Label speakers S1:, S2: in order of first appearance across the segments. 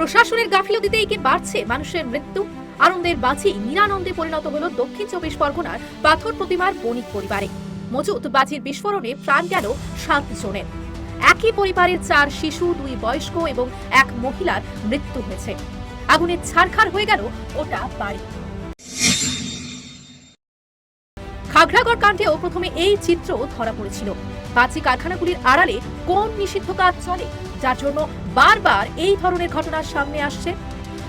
S1: প্রশাসনের গাফিলতিতে একে বাড়ছে। মানুষের মৃত্যু, আনন্দের বাজি নিরানন্দে পরিণত হল দক্ষিণ চব্বিশ পরগনার পাথর প্রতিমার বণিক পরিবারে। মজুত বাজির বিস্ফোরণে প্রাণ গেল সাত জনের। একই পরিবারের চার শিশু, দুই বয়স্ক এবং এক মহিলার মৃত্যু হয়েছে। আগুনে ছারখার হয়ে গেল ওটা বাড়ি। খাগড়াগড় কাণ্ডেও প্রথমে এই চিত্র ধরা পড়েছিল। বাজি কারখানাগুলির আড়ালে কোন নিষিদ্ধ কাজ চলে, যার জন্য বারবার এই ধরনের ঘটনা সামনে আসছে?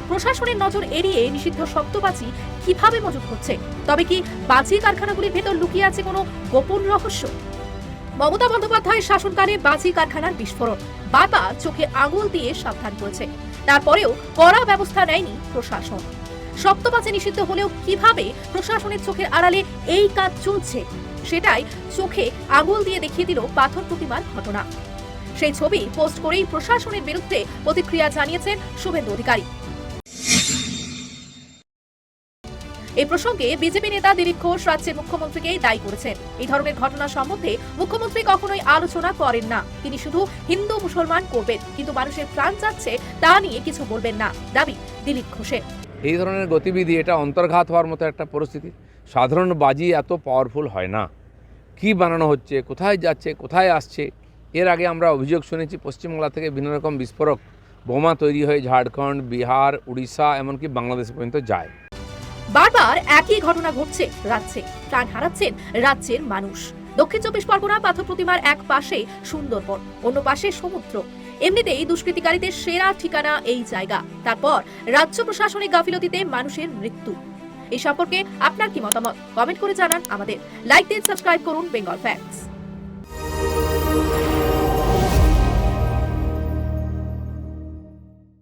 S1: প্রশাসনের নজর এড়িয়ে নিষিদ্ধ শব্দবাজি কীভাবে মজুত হচ্ছে? তবে কি বাজি কারখানাগুলির ভেতর লুকিয়ে আছে কোনো গোপন রহস্য? মমতা বন্দ্যোপাধ্যায়ের শাসনকালে বাজি কারখানার বিস্ফোরণ বারবার চোখে আঙুল দিয়ে সাবধান করেছে। তারপরেও কড়া ব্যবস্থা নেয়নি প্রশাসন। সপ্তবাজে নিষিদ্ধ হলেও কীভাবে প্রশাসনের চোখের আড়ালে এই কাজ চলছে? সেটাই চোখে আঙুল দিয়ে দেখিয়ে দিল পাথর প্রতিমার ঘটনা। সেই ছবি পোস্ট করেই প্রশাসনের বিরুদ্ধে প্রতিক্রিয়া জানিয়েছেন শুভেন্দু অধিকারী। এই প্রসঙ্গে বিজেপি নেতা দিলীপ ঘোষ রাজ্যের মুখ্যমন্ত্রীকেই দায়ী করেছেন। এই ধরনের ঘটনা সম্বন্ধে মুখ্যমন্ত্রী কখনোই আলোচনা করেন না। তিনি শুধু হিন্দু মুসলমান করবেন, কিন্তু মানুষের প্রাণ যাচ্ছে তা নিয়ে কিছু বলবেন না। দাবি দিলীপ ঘোষের।
S2: এই ধরনের গতিবিধি, এটা অন্তর্ঘাত হওয়ার মতো একটা পরিস্থিতি। সাধারণ বাজি এত পাওয়ারফুল হয় না। কি বানানো হচ্ছে, কোথায় যাচ্ছে, কোথায় আসছে? এর আগে আমরা অভিযোগ শুনেছি, পশ্চিমবাংলা থেকে বিভিন্ন রকম বিস্ফোরক বোমা তৈরি হয়ে ঝাড়খণ্ড, বিহার, উড়িষ্যা, এমনকি বাংলাদেশ পর্যন্ত যায়।
S1: বারবার একই ঘটনা ঘটছে রাজ্যে। প্রাণ হারাচ্ছেন রাজ্যের মানুষ। দক্ষিণ চব্বিশ পরগনা পাথর প্রতিমার এক পাশে সুন্দরবন, অন্য পাশে সমুদ্র। এমনিতেই দুষ্কৃতিকারীদের সেরা ঠিকানা এই জায়গা। তারপর রাজ্য প্রশাসনিক গাফিলতিতে মানুষের মৃত্যু। এই সম্পর্কে আপনার কি মতামত? কমেন্ট করে জানান আমাদের। লাইক দিন সাবস্ক্রাইব করুন বেঙ্গল ফ্যাক্টস